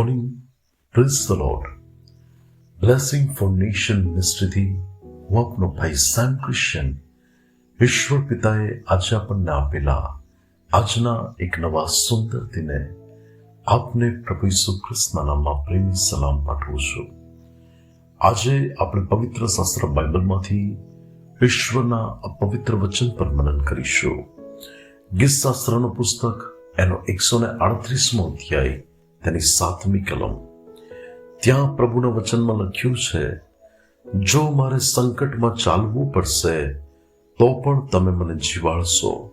Morning praise the Lord blessing for nation મિનિસ્ટ્રીથી હું આપનો ભાઈ સેમ ક્રિશ્ચન ઈશ્વર પિતાએ આજે આપણને આપેલા આજના એક નવા સુંદર દિને આપને પ્રભુ ઈસુ ખ્રિસ્તના નામમાં પ્રેમી સલામ પાઠવું છું આજે આપણે પવિત્ર શાસ્ત્ર બાઇબલમાંથી ઈશ્વરના અપવિત્ર પવિત્ર વચન પર મનન કરીશું ગીત શાસ્ત્રનું પુસ્તક એનો એકસો ને આડત્રીસમો અધ્યાય તેની સાતમી કલમ. ત્યાં પ્રભુના વચનમાં લખ્યું છે, જો મારે સંકટમાં ચાલવું પડશે, તો પણ તમે મને જીવાડશો.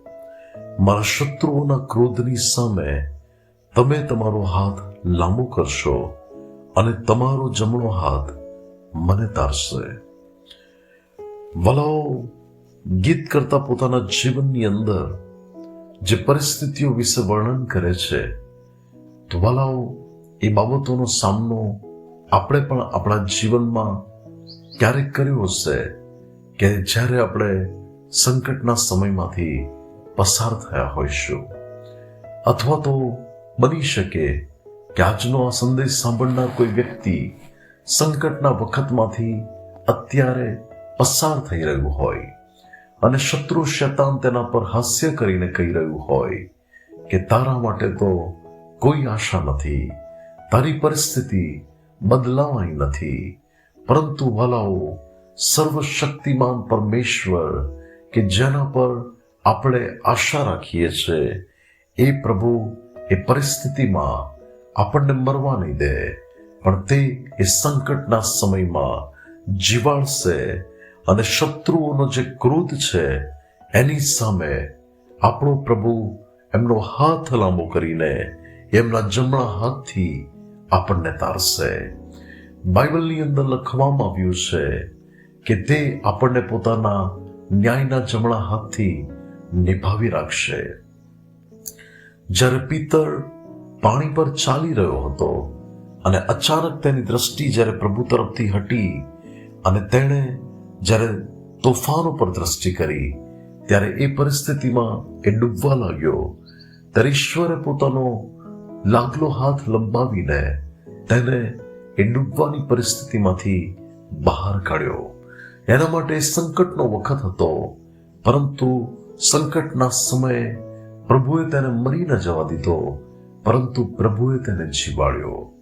મારા શત્રુઓના ક્રોધની સામે તમે તમારો હાથ લાંબો કરશો અને તમારો જમણો હાથ મને તારશે. વલાઓ, ગીત કરતા પોતાના જીવનની અંદર જે પરિસ્થિતિઓ વિશે વર્ણન કરે છે તો એ બાબતોનો સામનો આપણે પણ આપણા જીવનમાં ક્યારેક કર્યો હશે કે જ્યારે આપણે સંકટના સમયમાંથી પસાર થયા હોઈશું. અથવા તો બની શકે કે આજનો આ સંદેશ સાંભળનાર કોઈ વ્યક્તિ સંકટના વખતમાંથી અત્યારે પસાર થઈ રહ્યું હોય અને શત્રુ શૈતાન તેના પર હાસ્ય કરીને કહી રહ્યું હોય કે તારા માટે તો કોઈ આશા નથી, તારી પરિસ્થિતિ બદલાવાની નથી. પરંતુ વાલાઓ, સર્વશક્તિમાન પરમેશ્વર કે જેના પર આપણે આશા રાખીએ છીએ, એ પ્રભુ એ પરિસ્થિતિમાં આપણને મરવા નહીં દે, પણ તે એ સંકટના સમયમાં જીવાડશે અને શત્રુઓનો જે ક્રોધ છે, એની સામે આપણો પ્રભુ એમનો હાથ લાંબો કરીને એમના જમણા હાથથી આપણને તારશે. બાઇબલની અંદર લખવામાં આવ્યું છે કે તે આપણને પોતાના ન્યાયના જમણા હાથથી નિભાવી રાખશે. જ્યારે પિત્તળ પાણી પર ચાલી રહ્યો હતો અને અચાનક તેની દ્રષ્ટિ જ્યારે પ્રભુ તરફથી હટી અને તેણે જ્યારે તોફાનો પર દ્રષ્ટિ કરી, ત્યારે એ પરિસ્થિતિમાં એ ડૂબવા લાગ્યો. ત્યારે ઈશ્વરે પોતાનો લાગલો હાથ લંબાવીને તેને એ ડૂબવાની પરિસ્થિતિમાંથી બહાર કાઢ્યો. એના માટે સંકટનો વખત હતો, પરંતુ સંકટના સમયે પ્રભુએ તેને મરી ન જવા દીધો, પરંતુ પ્રભુએ તેને જીવાડ્યો.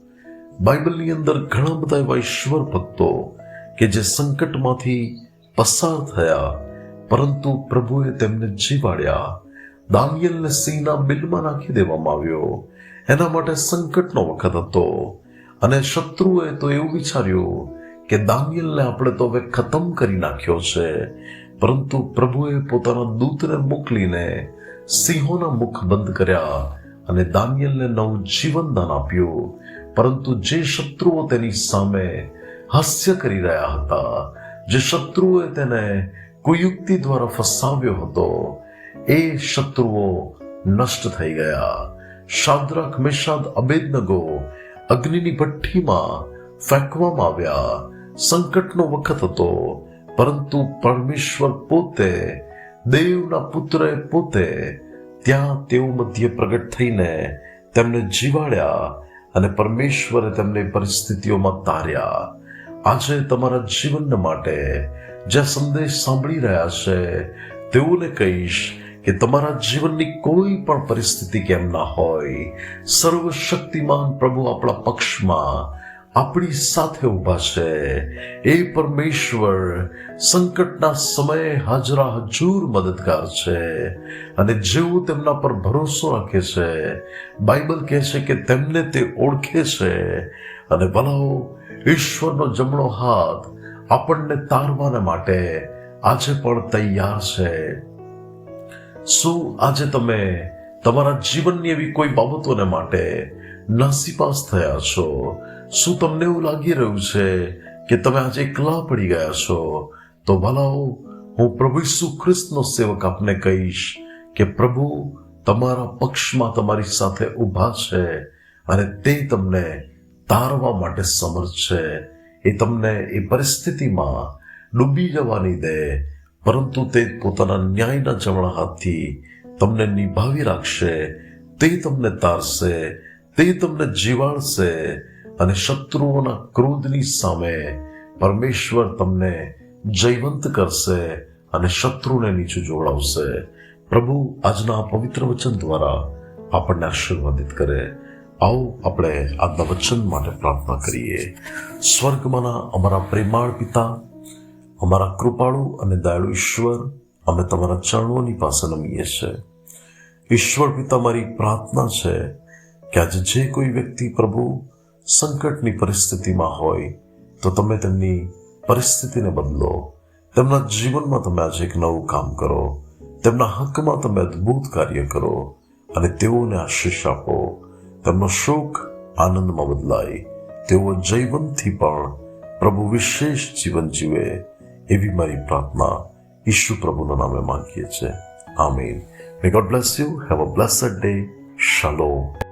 બાઇબલની અંદર ઘણા બધા એવા ઈશ્વર ભક્તો કે જે સંકટમાંથી પસાર થયા, પરંતુ પ્રભુએ તેમને જીવાડ્યા. દાનિયલને સિંહના બિલમાં નાખી દેવામાં આવ્યો. એના માટે સંકટનો વખત હતો. અને શત્રુએ તો એવું વિચાર્યું કે દાનિયલને આપણે તો હવે ખતમ કરી નાખ્યો છે. પરંતુ પ્રભુએ પોતાના દૂતને મોકલીને સિંહોના મુખ બંધ કર્યા અને દાનિયલને નવું જીવનદાન આપ્યું. પરંતુ જે શત્રુઓ તેની સામે હાસ્ય કરી રહ્યા હતા, જે શત્રુએ તેને કુયુક્તિ દ્વારા ફસાવ્યો હતો, એ શત્રુઓ નષ્ટ થઈ ગયા. શાદ્રક મેશાદ અબેદનગો અગ્નિની ભઠ્ઠીમાં ફેંકવામાં આવ્યા. સંકટનો વખત હતો, પરંતુ પરમેશ્વર પોતે, દેવના પુત્રે પોતે ત્યાં તેઓ મધ્ય પ્રગટ થઈને તેમને જીવાડ્યા અને પરમેશ્વરે તેમને પરિસ્થિતિઓમાં તાર્યા. આજે તમારા જીવન માટે જે સંદેશ સાંભળી રહ્યા છે, તેઓને કહીશ કે તમારા જીવનની કોઈ પણ પરિસ્થિતિ કેમ ના હોય, સર્વશક્તિમાન પ્રભુ આપણા પક્ષમાં આપણી સાથે ઊભા છે. એ પરમેશ્વર સંકટના સમયે હાજરા હજુર મદદગાર છે અને જેવું તેમના પર ભરોસો રાખે છે, બાઇબલ કહે છે કે તેમને તે ઓળખે છે. અને ભલાઓ, ઈશ્વરનો જમણો હાથ આપણને તારવાને માટે આજે પણ તૈયાર છે. શું આજે તમે તમારા જીવનની એવી કોઈ બાબતોને માટે નાસીપાસ થયા છો? શું તમને એવું લાગી રહ્યું છે કે તમે આજે એકલા પડી ગયા છો? તો ભલાઓ, હું પ્રભુ ઈસુ ખ્રિસ્તનો સેવક આપને કહીશ કે પ્રભુ તમારા પક્ષમાં તમારી સાથે ઊભા છે અને તે તમને તારવા માટે સમર્થ છે. એ તમને એ પરિસ્થિતિમાં ડૂબી જવાની દે. પરંતુ તે પોતાના ન્યાયના જમણા હાથથી તમને નિભાવી રાખશે, તે તમને તારશે, તે તમને જીવાડશે અને શત્રુઓના ક્રોધની સામે પરમેશ્વર તમને જયવંત કરશે અને શત્રુને નીચું જોડાવશે. પ્રભુ આજના પવિત્ર વચન દ્વારા આપણને આશીર્વાદિત કરે. આવો આપણે આજના વચન માટે પ્રાર્થના કરીએ. સ્વર્ગમાંના અમારા પ્રેમાળ પિતા અમારા કૃપાળુ અને દયાળુ ઈશ્વર અમે તમારા ચરણોની પાસે નમીએ છીએ. ઈશ્વર પિતા મારી પ્રાર્થના છે કે આજે જે કોઈ વ્યક્તિ પ્રભુ સંકટની પરિસ્થિતિમાં હોય તો તમે તેમની પરિસ્થિતિને બદલો. તેમના જીવનમાં તમે આજે એક નવું કામ કરો. તેમના હકમાં તમે અદ્ભુત કાર્ય કરો અને તેઓને આશીષ આપો. તેમનો શોક આનંદમાં બદલાય. તેઓ જૈવનથી પણ પ્રભુ વિશેષ જીવન જીવે. એવી મારી પ્રાર્થના ઈશુ પ્રભુના નામે માંગીએ છીએ આમીન may God bless you have a blessed day શાલોમ